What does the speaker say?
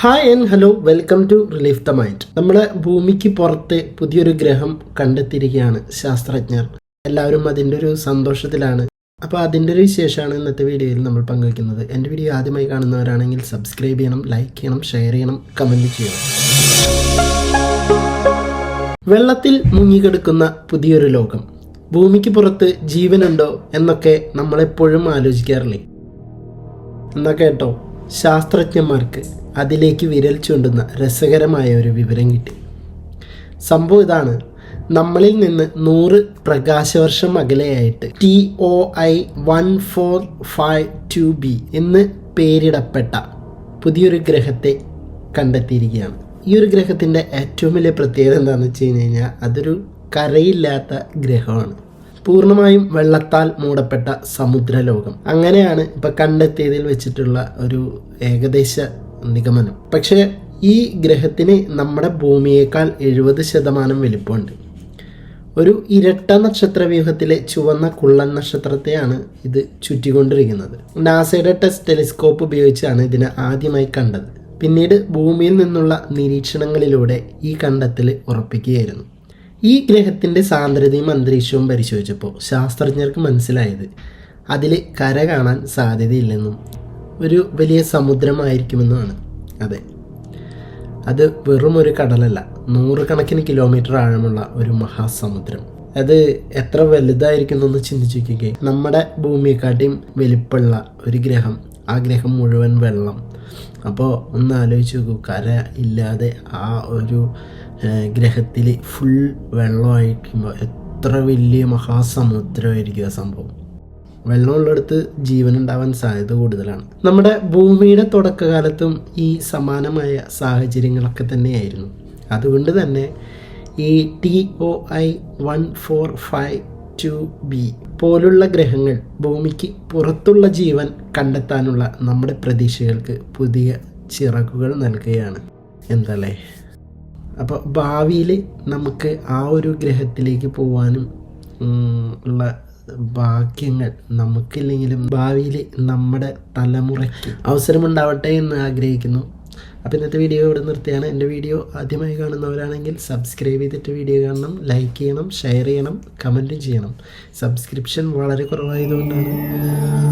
Hi and hello welcome to relief the mind നമ്മുടെ ഭൂമിക്ക് പുറത്ത് പുതിയൊരു ഗ്രഹം കണ്ടെത്തിയിരിക്കുകയാണ് ശാസ്ത്രജ്ഞർ. എല്ലാവരും അതിന്റെ ഒരു സന്തോഷത്തിലാണ്. അപ്പോൾ അതിന്റെ ഒരു വിശേഷമാണ് ഇന്നത്തെ വീഡിയോയിൽ നമ്മൾ പങ്കുവയ്ക്കുന്നത്. എന്റെ വീഡിയോ ആദ്യമായി കാണുന്നവരാണെങ്കിൽ സബ്സ്ക്രൈബ് ചെയ്യണം ലൈക്ക് ചെയ്യണം ഷെയർ ചെയ്യണം കമന്റ് ചെയ്യണം. വെള്ളത്തിൽ മുങ്ങിക്കിടക്കുന്ന പുതിയൊരു ലോകം. ഭൂമിക്ക് പുറത്ത് ജീവനുണ്ടോ എന്നൊക്കെ നമ്മളെപ്പോഴും ആലോചിക്കാറില്ലേ? എന്നാ കേട്ടോ ശാസ്ത്രജ്ഞന്മാർക്ക്. അതിലേക്ക് വിരൽ ചൂണ്ടുന്ന രസകരമായ ഒരു വിവരം കിട്ടി. സംഭവം ഇതാണ്. നമ്മളിൽ നിന്ന് നൂറ് പ്രകാശവർഷം അകലെയായിട്ട് T O I one four five two B എന്ന് പേരിടപ്പെട്ട പുതിയൊരു ഗ്രഹത്തെ കണ്ടെത്തിയിരിക്കുകയാണ്. ഈ ഒരു ഗ്രഹത്തിന്റെ ഏറ്റവും വലിയ പ്രത്യേകത എന്താണെന്ന് വെച്ച് കഴിഞ്ഞ് കഴിഞ്ഞാൽ അതൊരു കരയില്ലാത്ത ഗ്രഹമാണ്. പൂർണമായും വെള്ളത്താൽ മൂടപ്പെട്ട സമുദ്രലോകം. അങ്ങനെയാണ് ഇപ്പം കണ്ടെത്തിയതിൽ വെച്ചിട്ടുള്ള ഒരു ഏകദേശ നിഗമനം. പക്ഷേ ഈ ഗ്രഹത്തിന് നമ്മുടെ ഭൂമിയേക്കാൾ എഴുപത് ശതമാനം വലിപ്പമുണ്ട്. ഒരു ഇരട്ട നക്ഷത്ര വ്യൂഹത്തിലെ ചുവന്ന കുള്ളൻ നക്ഷത്രത്തെയാണ് ഇത് ചുറ്റിക്കൊണ്ടിരിക്കുന്നത്. നാസയുടെ ടെസ്റ്റ് ടെലിസ്കോപ്പ് ഉപയോഗിച്ചാണ് ഇതിനെ ആദ്യമായി കണ്ടത്. പിന്നീട് ഭൂമിയിൽ നിന്നുള്ള നിരീക്ഷണങ്ങളിലൂടെ ഈ കണ്ടെത്തൽ ഉറപ്പിക്കുകയായിരുന്നു. ഈ ഗ്രഹത്തിന്റെ സാന്ദ്രതയും അന്തരീക്ഷവും പരിശോധിച്ചപ്പോൾ ശാസ്ത്രജ്ഞർക്ക് മനസ്സിലായത് അതിൽ കര കാണാൻ സാധ്യതയില്ലെന്നും ഒരു വലിയ സമുദ്രമായിരിക്കുമെന്നാണ്. അതെ. അത് വെറും ഒരു കടലല്ല. നൂറുകണക്കിന് കിലോമീറ്റർ ആഴമുള്ള ഒരു മഹാസമുദ്രം. അത് എത്ര വലുതായിരിക്കുന്നു എന്ന് ചിന്തിച്ചിരിക്കുക നമ്മുടെ ഭൂമിയെക്കാട്ടിയും വലിപ്പമുള്ള ഒരു ഗ്രഹം. ആ ഗ്രഹം മുഴുവൻ വെള്ളം. അപ്പോൾ ഒന്ന് ആലോചിച്ച് നോക്കൂ. കര ഇല്ലാതെ ആ ഒരു ഗ്രഹത്തിൽ ഫുൾ വെള്ളമായിരിക്കുമ്പോൾ എത്ര വലിയ മഹാസമുദ്രമായിരിക്കും ആ സംഭവം. വെള്ളമുള്ളിടത്ത് ജീവൻ ഉണ്ടാവാൻ സാധ്യത കൂടുതലാണ്. നമ്മുടെ ഭൂമിയുടെ തുടക്കകാലത്തും ഈ സമാനമായ സാഹചര്യങ്ങളൊക്കെ തന്നെയായിരുന്നു. അതുകൊണ്ട് തന്നെ ഈ T O I one four five two B പോലുള്ള ഗ്രഹങ്ങൾ ഭൂമിക്ക് പുറത്തുള്ള ജീവൻ കണ്ടെത്താനുള്ള നമ്മുടെ പ്രതീക്ഷകൾക്ക് പുതിയ ചിറകുകൾ നൽകുകയാണ് എന്തല്ലേ? അപ്പോൾ ഭാവിയിൽ നമുക്ക് ആ ഒരു ഗ്രഹത്തിലേക്ക് പോവാനും ഉള്ള ഭാഗ്യങ്ങൾ നമുക്കില്ലെങ്കിലും ഭാവിയിൽ നമ്മുടെ തലമുറയ്ക്ക് അവസരമുണ്ടാവട്ടെ എന്ന് ആഗ്രഹിക്കുന്നു. അപ്പോൾ ഇന്നത്തെ വീഡിയോ ഇവിടെ നിർത്തിയാണ്. എന്റെ വീഡിയോ ആദ്യമായി കാണുന്നവരാണെങ്കിൽ സബ്സ്ക്രൈബ് ചെയ്തിട്ട് വീഡിയോ കാണണം ലൈക്ക് ചെയ്യണം ഷെയർ ചെയ്യണം കമന്റും ചെയ്യണം. സബ്സ്ക്രിപ്ഷൻ വളരെ കുറവായതുകൊണ്ടാണ്.